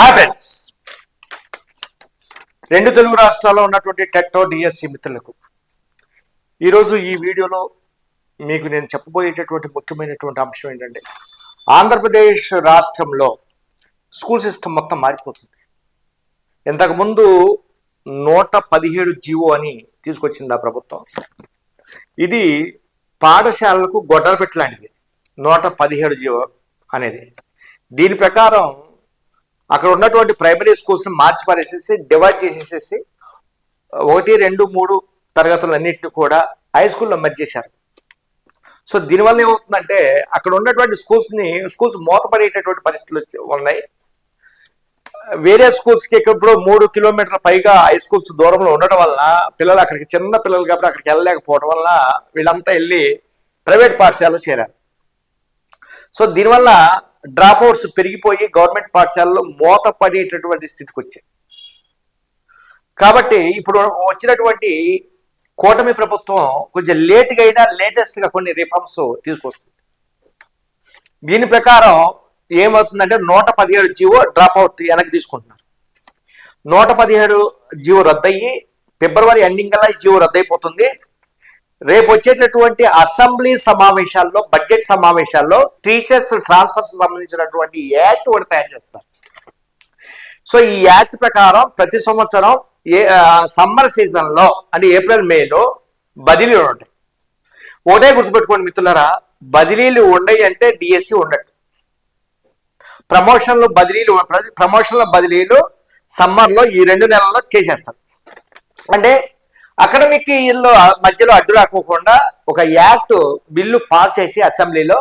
Hi friends రెండు తెలుగు రాష్ట్రాల్లో ఉన్నటువంటి టెక్టో డిఎస్సి మిత్రులకు. ఈరోజు ఈ వీడియోలో మీకు నేను చెప్పబోయేటటువంటి ముఖ్యమైనటువంటి అంశం ఏంటంటే ఆంధ్రప్రదేశ్ రాష్ట్రంలో స్కూల్ సిస్టమ్ మొత్తం మారిపోతుంది. ఇంతకుముందు నూట పదిహేడు జీవో అని తీసుకొచ్చింది ఆ ప్రభుత్వం. ఇది పాఠశాలలకు గొడ్డలు పెట్టలాంటిది నూట పదిహేడు జీవో అనేది. దీని ప్రకారం అక్కడ ఉన్నటువంటి ప్రైమరీ స్కూల్స్ని మార్చి పారేసేసి డివైడ్ చేసేసేసి ఒకటి రెండు మూడు తరగతులన్నింటినీ కూడా హై స్కూల్లో మెర్జ్ చేశారు సో దీనివల్ల ఏమవుతుందంటే అక్కడ ఉన్నటువంటి స్కూల్స్ని స్కూల్స్ మూతపడేటటువంటి పరిస్థితులు వచ్చి- ఉన్నాయి. వేరే స్కూల్స్కి ఇప్పుడు మూడు కిలోమీటర్ల పైగా హై స్కూల్స్ దూరంలో ఉండటం వలన పిల్లలు అక్కడికి చిన్న పిల్లలు కాబట్టి అక్కడికి వెళ్ళలేకపోవడం వల్ల వీళ్ళంతా వెళ్ళి ప్రైవేట్ పాఠశాలలో చేరారు. సో దీనివల్ల డ్రాప్ అవుట్స్ పెరిగిపోయి గవర్నమెంట్ పాఠశాలలో మూత పడేటటువంటి స్థితికి వచ్చాయి కాబట్టి ఇప్పుడు వచ్చినటువంటి కూటమి ప్రభుత్వం కొంచెం లేట్గా అయినా లేటెస్ట్గా కొన్ని రిఫార్మ్స్ తీసుకొస్తుంది. దీని ప్రకారం ఏమవుతుందంటే నూట పదిహేడు జీవో డ్రాప్ అవుట్ వెనక్కి తీసుకుంటున్నారు. నూట పదిహేడు జీవో రద్దయ్యి ఫిబ్రవరి ఎండింగ్ కల్లా ఈ జీవో రద్దయిపోతుంది. రేపు వచ్చేటటువంటి అసెంబ్లీ సమావేశాల్లో బడ్జెట్ సమావేశాల్లో టీచర్స్ ట్రాన్స్ఫర్స్ సంబంధించినటువంటి యాక్ట్ కూడా తయారు చేస్తారు సో ఈ యాక్ట్ ప్రకారం ప్రతి సంవత్సరం ఏ సమ్మర్ సీజన్లో అంటే ఏప్రిల్ మేలో బదిలీలు ఉంటాయి. ఒకటే గుర్తుపెట్టుకోండి మిత్రులరా బదిలీలు ఉండయి అంటే డిఎస్సి ఉండట్టు ప్రమోషన్లు బదిలీలు ప్రమోషన్ల బదిలీలు సమ్మర్లో ఈ రెండు నెలల్లో చేసేస్తారు. అంటే అకాడమిక్ ఇయర్లో మధ్యలో అడ్డు రాకోకుండా ఒక యాక్ట్ బిల్లు పాస్ చేసి అసెంబ్లీలో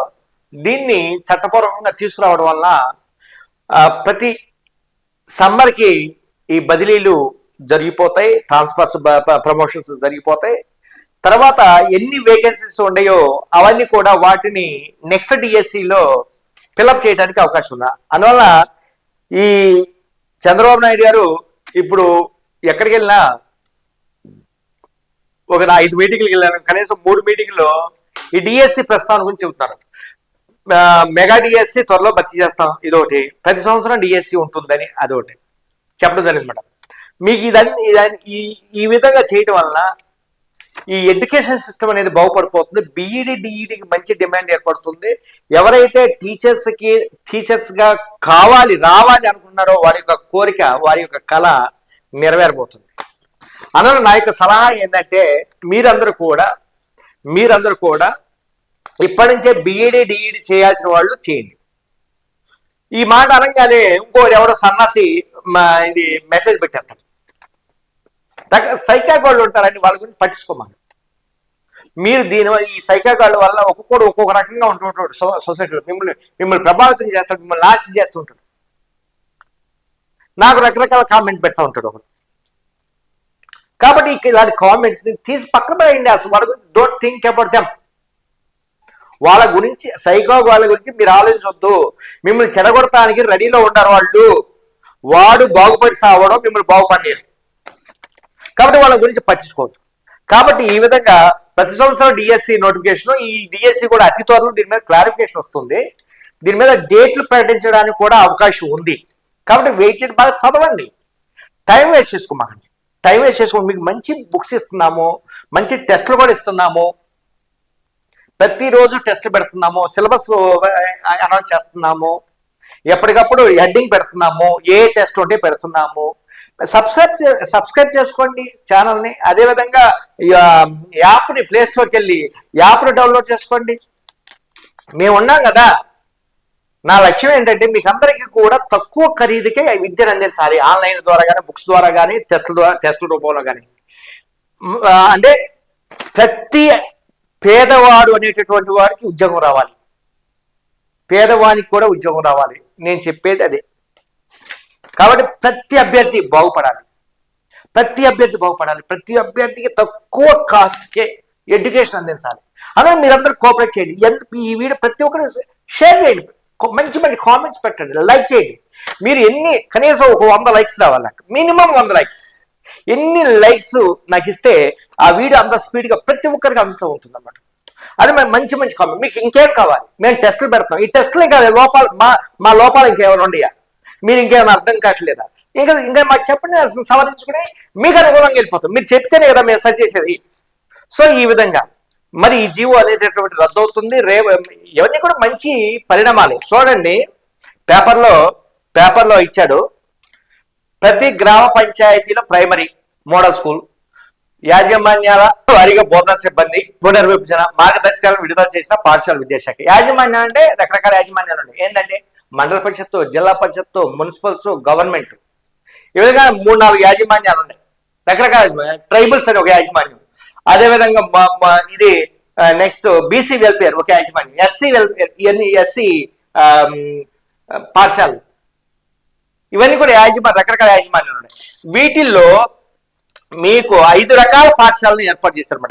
దీన్ని చట్టపూర్వకంగా తీసుకురావడం వల్ల ప్రతి సమ్మర్కి ఈ బదిలీలు జరిగిపోతాయి ట్రాన్స్ఫర్స్ ప్రమోషన్స్ జరిగిపోతాయి. తర్వాత ఎన్ని వేకెన్సీస్ ఉన్నాయో అవన్నీ కూడా వాటిని నెక్స్ట్ డిఎస్సిలో ఫిలప్ చేయడానికి అవకాశం ఉందా? అందువల్ల ఈ చంద్రబాబు నాయుడు గారు ఇప్పుడు ఎక్కడికి వెళ్ళినా ఒక ఐదు మీటింగ్లకు వెళ్ళాను. కనీసం మూడు మీటింగ్లో ఈ డిఎస్సి ప్రస్థానం గురించి చెబుతున్నాను మెగా డిఎస్సి త్వరలో భర్తీ చేస్తాం. ఇదొకటి. ప్రతి సంవత్సరం డిఎస్సి ఉంటుందని అదొకటి. చెప్పడం జరిగింది మేడం మీకు ఇదన్నీ ఈ ఈ విధంగా చేయటం వలన ఈ ఎడ్యుకేషన్ సిస్టమ్ అనేది బాగుపడిపోతుంది. బీఈడి డిఈడికి మంచి డిమాండ్ ఏర్పడుతుంది. ఎవరైతే టీచర్స్కి టీచర్స్గా కావాలి రావాలి అనుకున్నారో వారి యొక్క కోరిక వారి యొక్క కళ నెరవేరబోతుంది. అందులో నా యొక్క సలహా ఏంటంటే మీరందరూ కూడా మీరందరూ కూడా ఇప్పటి నుంచే బీఈడి డిఈడి చేయాల్సిన వాళ్ళు చేయండి. ఈ మాట అనగానే ఇంకోటి ఎవడో సన్నాసి ఇది మెసేజ్ పెట్టేస్తాడు రక సైకాగాళ్ళు ఉంటారని వాళ్ళ గురించి పట్టించుకోమని. మీరు దీని ఈ సైకాగాళ్ళ వల్ల ఒక్కొక్కడు ఒక్కొక్క రకంగా ఉంటుంటాడు సొసైటీలో. మిమ్మల్ని మిమ్మల్ని ప్రభావితం చేస్తాడు మిమ్మల్ని నాశనం చేస్తూ ఉంటాడు. నాకు రకరకాల కామెంట్ పెడతా ఉంటాడు ఒకడు. కాబట్టి ఇలాంటి కామెంట్స్ని తీసి పక్కన పడేయండి. అసలు వాళ్ళ గురించి డోంట్ థింక్ అబౌట్ దెమ్ వాళ్ళ గురించి సైకో వాళ్ళ గురించి మీరు ఆలోచించవద్దు మిమ్మల్ని చెడగొడటానికి రెడీలో ఉంటారు వాళ్ళు. వాడు బాగుపడి సావడం మిమ్మల్ని బాగుపడలేరు కాబట్టి వాళ్ళ గురించి పట్టించుకోవద్దు. కాబట్టి ఈ విధంగా ప్రతి సంవత్సరం డిఎస్సి నోటిఫికేషన్ ఈ డిఎస్సి కూడా అతి త్వరలో దీని మీద క్లారిఫికేషన్ వస్తుంది. దీని మీద డేట్లు ప్రకటించడానికి కూడా అవకాశం ఉంది. కాబట్టి వెయిట్ చేయడం బాగా చదవండి. టైం వేస్ట్ చేసుకోమాకండి. టైం వేస్ట్ చేసుకోండి మీకు మంచి బుక్స్ ఇస్తున్నాము మంచి టెస్ట్లు కూడా ఇస్తున్నాము. ప్రతిరోజు టెస్ట్ పెడుతున్నాము సిలబస్ అనౌన్స్ చేస్తున్నాము. ఎప్పటికప్పుడు హెడ్డింగ్ పెడుతున్నాము ఏ టెస్ట్ ఉంటే పెడుతున్నాము. సబ్స్క్రైబ్ చే- సబ్స్క్రైబ్ చేసుకోండి ఛానల్ని అదేవిధంగా యాప్ని ప్లేస్టోర్కి వెళ్ళి యాప్ని డౌన్లోడ్ చేసుకోండి. మేము ఉన్నాం కదా. నా లక్ష్యం ఏంటంటే మీకు అందరికీ కూడా తక్కువ ఖరీదుకే విద్యను అందించాలి ఆన్లైన్ ద్వారా కానీ బుక్స్ ద్వారా కానీ టెస్ట్ల ద్వారా టెస్ట్ల రూపంలో కానీ అంటే ప్రతి పేదవాడు అనేటటువంటి వాడికి ఉద్యోగం రావాలి. పేదవానికి కూడా ఉద్యోగం రావాలి. నేను చెప్పేది అదే. కాబట్టి ప్రతి అభ్యర్థి బాగుపడాలి. ప్రతి అభ్యర్థి బాగుపడాలి. ప్రతి అభ్యర్థికి తక్కువ కాస్ట్కే ఎడ్యుకేషన్ అందించాలి. అలాగే మీరందరూ కోఆపరేట్ చేయండి. ఎంత ఈ వీడియో ప్రతి ఒక్కరు షేర్ చేయండి. మంచి మంచి కామెంట్స్ పెట్టండి లైక్ చేయండి. మీరు ఎన్ని కనీసం ఒక వంద లైక్స్ రావాలి నాకు. మినిమం వంద లైక్స్ ఎన్ని లైక్స్ నాకు ఇస్తే ఆ వీడియో అంత స్పీడ్గా ప్రతి ఒక్కరికి అందుతూ ఉంటుంది అన్నమాట అది మేము మంచి మంచి కామెంట్ మీకు ఇంకేం కావాలి? మేము టెస్టులు పెడతాం. ఈ టెస్టులు ఇంకా లోపాలు మా మా లోపాలు ఇంకేమైనా ఉండయా? మీరు ఇంకేమైనా అర్థం కావట్లేదా? ఇంకా ఇంకా మాకు చెప్పండి సవరించుకుని మీకు అనుకూలంగా వెళ్ళిపోతాం. మీరు చెప్తేనే కదా మేము సజెస్ట్ చేసేది. సో ఈ విధంగా. మరి ఈ జీవో అనేటటువంటి రద్దు అవుతుంది రే ఇవన్నీ కూడా మంచి పరిణామాలు. చూడండి పేపర్లో పేపర్లో ఇచ్చాడు ప్రతి గ్రామ పంచాయతీలో ప్రైమరీ మోడల్ స్కూల్ యాజమాన్యాల వారిగా బోధనా సిబ్బంది పునర్విభజన మార్గదర్శకాలను విడుదల చేసిన పాఠశాల విద్యాశాఖ. యాజమాన్యం అంటే రకరకాల యాజమాన్యాలు ఉన్నాయి. ఏంటంటే మండల పరిషత్తు జిల్లా పరిషత్తు మున్సిపల్స్ గవర్నమెంట్. ఈ విధంగా మూడు నాలుగు యాజమాన్యాలు ఉన్నాయి. రకరకాల ట్రైబల్స్ అని ఒక యాజమాన్యం. అదేవిధంగా మా- ఇది నెక్స్ట్ బీసీ వెల్ఫేర్ ఒక యాజమాన్యం ఎస్సీ వెల్ఫేర్ ఇవన్నీ ఎస్సీ పాఠశాల ఇవన్నీ కూడా యాజమాన్ రకరకాల యాజమాన్యాలు ఉన్నాయి. వీటిల్లో మీకు ఐదు రకాల పాఠశాలను ఏర్పాటు చేశారు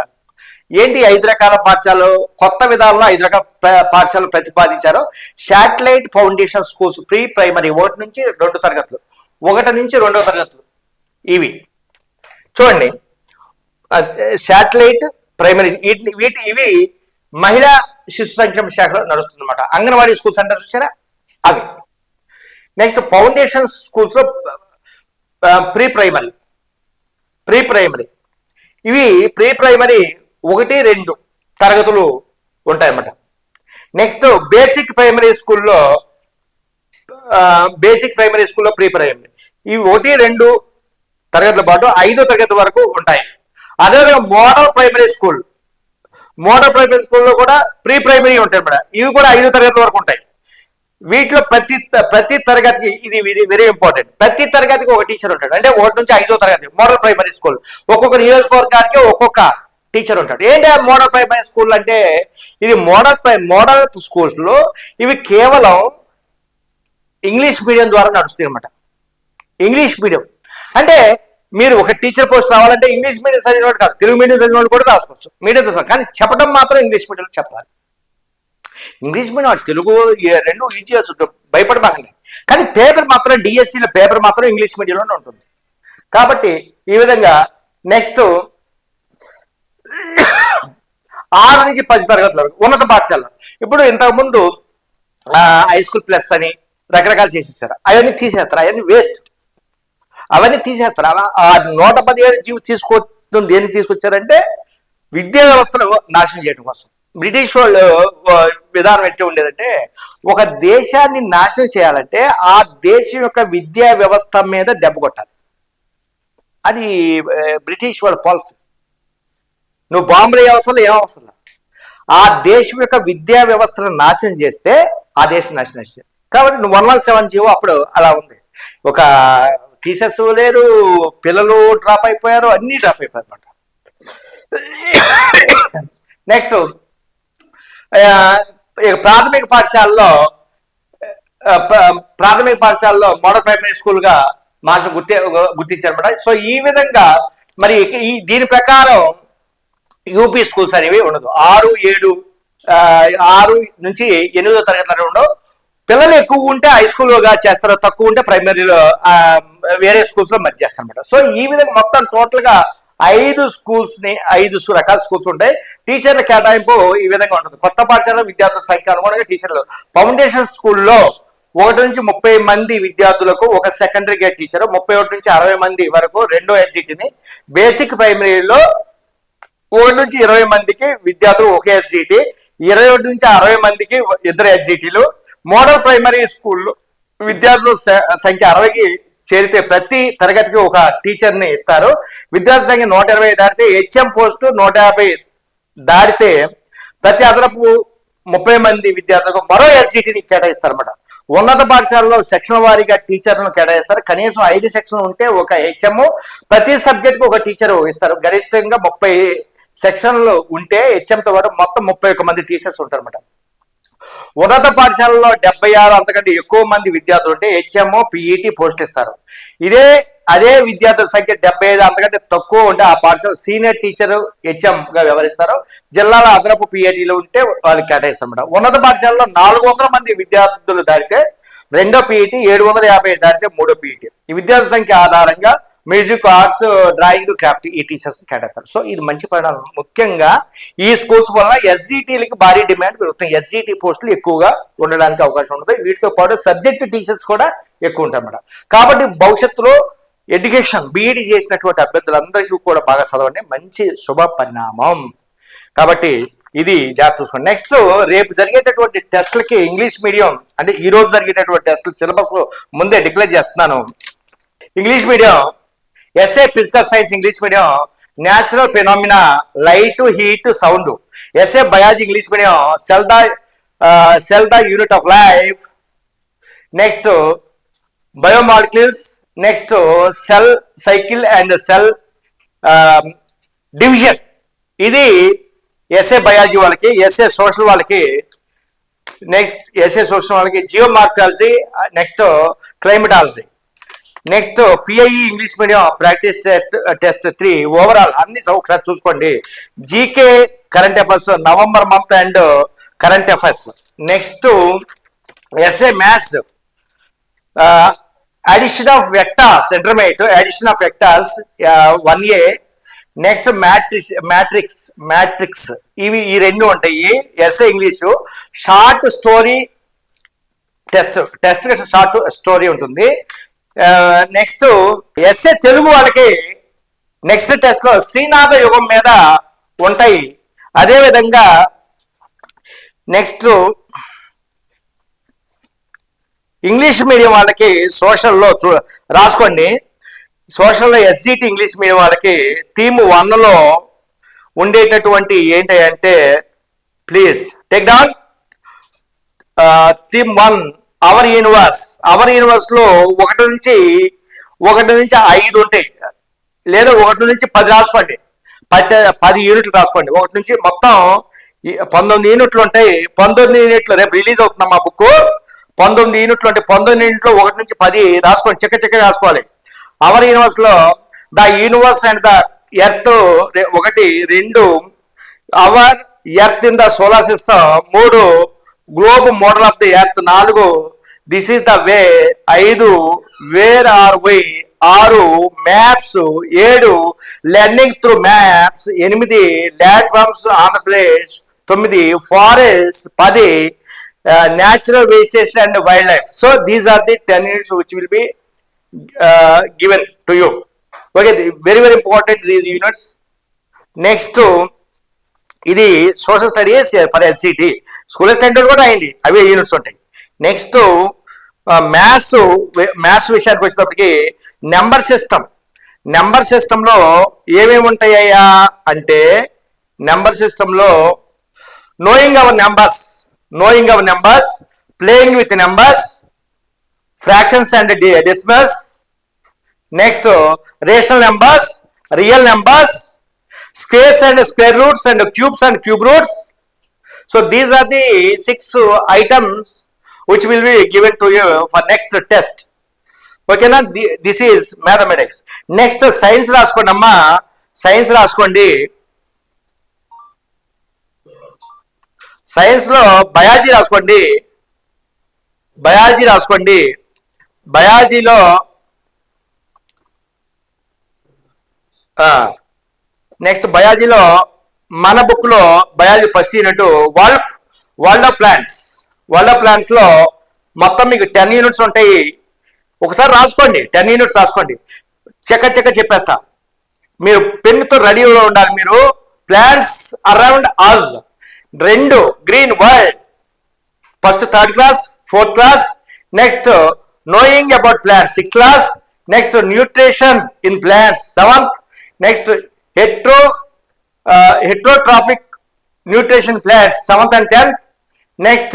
ఏంటి ఐదు రకాల పాఠశాలలు కొత్త విధానంలో ఐదు రకాల పాఠశాలలు ప్రతిపాదించారు. Satellite foundation schools pre primary ఒకటి నుంచి రెండు తరగతులు. ఒకటి నుంచి రెండో తరగతులు. ఇవి. చూడండి. శాటిలైట్ ప్రైమరీ వీటిని వీటి ఇవి మహిళా శిశు సంక్షేమ శాఖలో నడుస్తుందన్నమాట. అంగన్వాడీ స్కూల్స్ అంటారు చూసారా అవి. నెక్స్ట్ ఫౌండేషన్ స్కూల్స్లో ప్రీ ప్రైమరీ ప్రీ ప్రైమరీ ఇవి ప్రీ ప్రైమరీ ఒకటి రెండు తరగతులు ఉంటాయన్నమాట. నెక్స్ట్ బేసిక్ ప్రైమరీ స్కూల్లో బేసిక్ ప్రైమరీ స్కూల్లో ప్రీ ప్రైమరీ ఇవి ఒకటి రెండు తరగతుల పాటు ఐదో తరగతి వరకు ఉంటాయి. అదేవిధంగా model primary school. Model primary స్కూల్లో కూడా ప్రీ ప్రైమరీ ఉంటాయి మేడం. ఇవి కూడా ఐదో తరగతి వరకు ఉంటాయి. వీటిలో ప్రతి ప్రతి తరగతికి ఇది వెరీ ఇంపార్టెంట్ ప్రతి తరగతికి ఒక టీచర్ ఉంటాడు. అంటే ఒకటి నుంచి ఐదో తరగతి మోడల్ ప్రైమరీ స్కూల్. ఒక్కొక్క నియోజకవర్గానికి ఒక్కొక్క టీచర్ ఉంటాడు. ఏంటి మోడల్ ప్రైమరీ స్కూల్ అంటే ఇది మోడల్ ప్రై మోడల్ స్కూల్స్లో ఇవి కేవలం ఇంగ్లీష్ మీడియం ద్వారా నడుస్తాయి అన్నమాట. English medium. అంటే మీరు ఒక టీచర్ పోస్ట్ రావాలంటే ఇంగ్లీష్ మీడియం చదివిన కాదు తెలుగు మీడియం చదివిన వాళ్ళు కూడా రాసుకోవచ్చు. మీడియంతో సహా కానీ చెప్పడం మాత్రం ఇంగ్లీష్ మీడియంలో చెప్పాలి. ఇంగ్లీష్ మీడియం తెలుగు రెండు ఈజీ భయపడబాకండి కానీ పేపర్ మాత్రం డిఎస్సిల పేపర్ మాత్రం ఇంగ్లీష్ మీడియంలోనే ఉంటుంది. కాబట్టి ఈ విధంగా నెక్స్ట్ ఆరు నుంచి పది తరగతుల వరకు ఉన్నత పాఠశాల ఇప్పుడు ఇంతకుముందు హై స్కూల్ ప్లస్ అని రకరకాలు చేసేసారు. అవన్నీ తీసేస్తారు. అవన్నీ వేస్ట్ అవన్నీ తీసేస్తారు. అలా ఆ నూట పదిహేడు జీవి తీసుకొస్తుంది దేనికి తీసుకొచ్చారంటే విద్యా వ్యవస్థను నాశనం చేయడం కోసం. బ్రిటిష్ వాళ్ళు విధానం ఎట్లా ఉండేదంటే ఒక దేశాన్ని నాశనం చేయాలంటే ఆ దేశం యొక్క విద్యా వ్యవస్థ మీద దెబ్బ కొట్టాలి. అది బ్రిటిష్ వాళ్ళ పాలసీ. నువ్వు బాంబే అవసరం ఏం అవసరం ఆ దేశం యొక్క విద్యా వ్యవస్థను నాశనం చేస్తే ఆ దేశం నాశనం చేస్తే కాబట్టి నువ్వు వన్ వన్ సెవెన్ జీవో అప్పుడు అలా ఉంది. ఒక టీచర్స్ లేరు పిల్లలు డ్రాప్ అయిపోయారు అన్నీ డ్రాప్ అయిపోయారు అనమాట నెక్స్ట్ ప్రాథమిక పాఠశాలలో ప్రాథమిక పాఠశాలలో మోడల్ ప్రైమరీ స్కూల్గా మార్చి మార్చ గుర్తి గుర్తించారన్నమాట. సో ఈ విధంగా మరి ఈ దీని ప్రకారం యూపీ స్కూల్స్ అనేవి ఉండదు. ఆరు ఏడు ఆరు నుంచి ఎనిమిదో తరగతి ఉండవు. పిల్లలు ఎక్కువ ఉంటే హై స్కూల్గా చేస్తారు తక్కువ ఉంటే ప్రైమరీలో వేరే స్కూల్స్లో మధ్య చేస్తారు అనమాట సో ఈ విధంగా మొత్తం టోటల్గా ఐదు స్కూల్స్ని ఐదు రకాల స్కూల్స్ ఉంటాయి. టీచర్ల కేటాయింపు ఈ విధంగా ఉంటుంది. కొత్త పాఠశాల విద్యార్థుల సంఖ్య అనుగుణంగా టీచర్లు. ఫౌండేషన్ స్కూల్లో ఒకటి నుంచి ముప్పై మంది విద్యార్థులకు ఒక సెకండరీ గేట్ టీచర్ ముప్పై ఒకటి నుంచి అరవై మంది వరకు రెండో ఎస్జిటిని బేసిక్ ప్రైమరీలో ఒకటి నుంచి ఇరవై మందికి విద్యార్థులు ఒకే ఎస్జిటి ఇరవై ఒకటి నుంచి అరవై మందికి ఇద్దరు ఎస్జిటీలు మోడల్ ప్రైమరీ స్కూల్ విద్యార్థుల సంఖ్య అరవైకి చేరితే ప్రతి తరగతికి ఒక టీచర్ని ఇస్తారు. విద్యార్థుల సంఖ్య నూట ఇరవై దాటితే హెచ్ఎం పోస్టు నూట యాభై దాటితే ప్రతి అదనపు ముప్పై మంది విద్యార్థులకు మరో ఎస్సీటీని కేటాయిస్తారు అనమాట ఉన్నత పాఠశాలలో సెక్షన్ వారీగా టీచర్లను కేటాయిస్తారు. కనీసం ఐదు సెక్షన్లు ఉంటే ఒక హెచ్ఎం ప్రతి సబ్జెక్ట్ ఒక టీచర్ ఇస్తారు. గరిష్టంగా ముప్పై సెక్షన్లు ఉంటే హెచ్ఎంతో పాటు మొత్తం ముప్పై ఒక మంది టీచర్స్ ఉంటారు అనమాట ఉన్నత పాఠశాలలో డెబ్బై ఆరు అంతకంటే ఎక్కువ మంది విద్యార్థులు ఉంటే హెచ్ఎంఓ పిఈటి పోస్ట్ ఇస్తారు. ఇదే అదే విద్యార్థుల సంఖ్య డెబ్బై ఐదు అంతకంటే తక్కువ ఉంటే ఆ పాఠశాల సీనియర్ టీచర్ హెచ్ఎం గా వ్యవహరిస్తారు. జిల్లాలో అదనపు పిఐటీలు ఉంటే వాళ్ళు మేడం. ఉన్నత పాఠశాలలో నాలుగు వందల మంది విద్యార్థులు దాటితే రెండో పీఈటీ ఏడు వందల యాభై దాటితే మూడో పీఈటీ. ఈ విద్యార్థుల సంఖ్య ఆధారంగా మ్యూజిక్ ఆర్ట్స్ డ్రాయింగ్ క్రాఫ్ట్ ఈ టీచర్స్ కేటాయిస్తారు. సో ఇది మంచి పరిణామం. ముఖ్యంగా ఈ స్కూల్స్ వలన ఎస్జిటీలకి భారీ డిమాండ్ పెరుగుతుంది. ఎస్జిటి పోస్టులు ఎక్కువగా ఉండడానికి అవకాశం ఉంటుంది. వీటితో పాటు సబ్జెక్ట్ టీచర్స్ కూడా ఎక్కువ ఉంటాయి మేడం కాబట్టి భవిష్యత్తులో ఎడ్యుకేషన్ బీఈడి చేసినటువంటి అభ్యర్థులందరికీ కూడా బాగా చదవండి. మంచి శుభ పరిణామం. కాబట్టి ఇది జాగ్రత్త చూసుకోండి. నెక్స్ట్ రేపు జరిగేటటువంటి టెస్ట్లకి ఇంగ్లీష్ మీడియం అంటే ఈ రోజు జరిగేటటువంటి టెస్టులు సిలబస్ ముందే డిక్లేర్ చేస్తున్నాను. English medium SA physical science English medium natural phenomena light heat sound SA biology English medium cell the cell the unit of life next biomolecules next cell cycle and cell division ఇది SA biology వాళ్ళకి SA social వాళ్ళకి next SA social వాళ్ళకి geomorphology next climatology next PIE English medium practice test three overall అన్ని ఒకసారి చూసుకోండి. GK current affairs November month and current affairs next SA maths addition of vectors intermediate addition of vectors one A next matrix matrix matrix ఇవి ఈ రెండు ఉంటాయి. SA English short story test test short story ఉంటుంది. Next SA Telugu వాళ్ళకి next టెస్ట్లో శ్రీనాథ యుగం మీద ఉంటాయి. అదే విధంగా నెక్స్ట్ ఇంగ్లీష్ మీడియం వాళ్ళకి సోషల్లో చూ రాసుకోండి. సోషల్లో ఎస్జిటి ఇంగ్లీష్ మీడియం వాళ్ళకి థీమ్ వన్లో ఉండేటటువంటి ఏంటి అంటే please take down theme one our universe our యూనివర్స్లో ఒకటి నుంచి ఒకటి నుంచి ఐదు ఉంటాయి. లేదా ఒకటి నుంచి పది రాసుకోండి. పది పది యూనిట్లు రాసుకోండి. ఒకటి నుంచి మొత్తం పంతొమ్మిది యూనిట్లు ఉంటాయి. పంతొమ్మిది యూనిట్లు రేపు రిలీజ్ అవుతుంది మా బుక్ పంతొమ్మిది యూనిట్లు ఉంటాయి పంతొమ్మిది యూనిట్లో ఒకటి నుంచి పది రాసుకోండి. చెక్క చెక్క రాసుకోవాలి. Our యూనివర్స్లో the universe and the earth ఒకటి రెండు our earth in the solar system మూడు globe model of the earth నాలుగు. దిస్ ఈస్ ద వే ఐదు వేర్ ఆర్ వై ఆరు మ్యాప్స్ ఏడు లెర్నింగ్ త్రూ మ్యాప్స్ ఎనిమిది ల్యాండ్ ఆంధ్రప్రదేశ్ తొమ్మిది ఫారెస్ట్ పది natural vegetation and wildlife so these are the ten units which will be given to you okay very very important these units next ఇది social studies for SGT school standard కూడా అయింది. అవే units ఉంటాయి. Next maths maths విషయానికి వచ్చేటప్పటికి number system number సిస్టంలో ఏమేమి ఉంటాయ్యా అంటే నెంబర్ సిస్టంలో knowing our numbers knowing our numbers playing with numbers fractions and decimals next rational numbers real numbers squares and square roots and cubes and cube roots. So these are the six items which will be given to you for next test ఓకేనా this is mathematics next science రాసుకోండి అమ్మా. Science రాసుకోండి. సైన్స్లో biology రాసుకోండి. Biology రాసుకోండి. బయాలజీలో next బయాలజీలో మన బుక్లో biology first unit world world of plants world of ప్లాంట్స్లో మొత్తం మీకు టెన్ యూనిట్స్ ఉంటాయి. ఒకసారి రాసుకోండి టెన్ యూనిట్స్ రాసుకోండి. చెక్క చెక్క చెప్పేస్తా. మీరు పెన్నుతో రెడీలో ఉండాలి మీరు. ప్లాంట్స్ అరౌండ్ అజ్ రెండు green world first third class fourth class next knowing about plants sixth class next nutrition in plants seventh next Hetero heterotrophic nutrition plants 7th and 10th next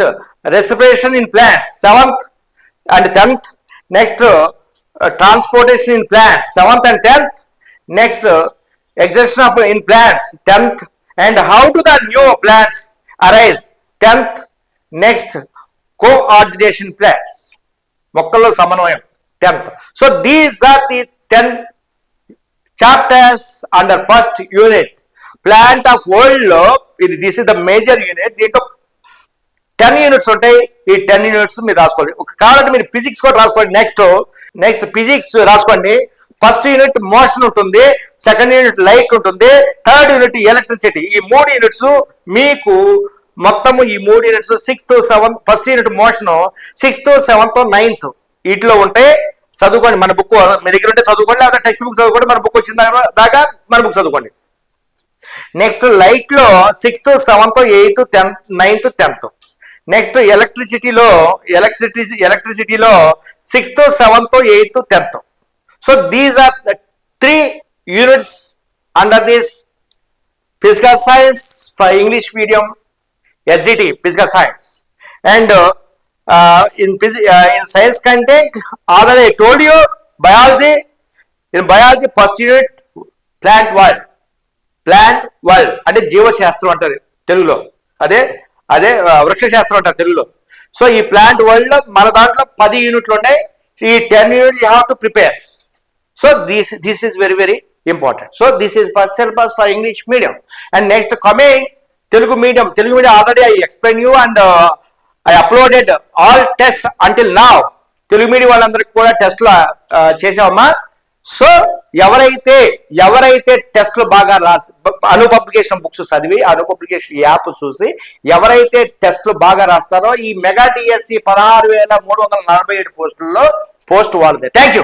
respiration in plants 7th and 10th next uh, transportation in plants 7th and 10th next uh, exertion of in plants 10th and how do the new plants arise 10th next coordination plants మొక్కల్లో సమన్వయం tenth so these are the ten chapters under first unit plant of వరల్డ్లో ఇది this is the major unit దీంట్లో ten units ఉంటాయి. ఈ ten units మీరు రాసుకోండి. ఒక కాబట్టి మీరు ఫిజిక్స్ కూడా రాసుకోండి. నెక్స్ట్ నెక్స్ట్ ఫిజిక్స్ రాసుకోండి. ఫస్ట్ యూనిట్ మోషన్ ఉంటుంది. సెకండ్ యూనిట్ లైట్ ఉంటుంది. థర్డ్ యూనిట్ ఎలక్ట్రిసిటీ ఈ మూడు యూనిట్స్ మీకు మొత్తము ఈ మూడు units sixth seventh first unit motion sixth seventh ninth వీటిలో ఉంటే చదువుకోండి మన బుక్ మీ దగ్గర ఉంటే చదువుకోండి లేదా టెక్స్ట్ బుక్ చదువుకోండి మన బుక్ వచ్చిన దాకా- దాకా మన బుక్ చదువుకోండి. నెక్స్ట్ లైట్లో sixth seventh eighth tenth ninth tenth next ఎలక్ట్రిసిటీలో electricity ఎలక్ట్రిసిటీలో sixth seventh eighth tenth so these are three units under this physical science for English medium SGT physical science and in in science content already in science content, biology I told you, biology, in plant world అంటే జీవశాస్త్రం అంటారు తెలుగులో. అదే అదే వృక్షశాస్త్రం అంటారు తెలుగులో. So ఈ ప్లాంట్ వరల్డ్లో మన దాంట్లో పది యూనిట్లు ఉన్నాయి. ఈ ten unit you have to prepare so this this is very very important so this is for syllabus for English medium and next coming Telugu medium Telugu medium already I explain you and I uploaded all test until నా Telugu medium వాళ్ళందరికీ కూడా టెస్ట్లు చేసామమ్మా so ఎవరైతే ఎవరైతే టెస్ట్లు బాగా రాసి అను publication books చదివి అను పబ్లికేషన్ యాప్ చూసి ఎవరైతే టెస్ట్లు బాగా రాస్తారో ఈ మెగా డిఎస్సి పదహారు వేల మూడు వందల నలభై ఏడు పోస్టుల్లో పోస్ట్ వాళ్ళదే. Thank you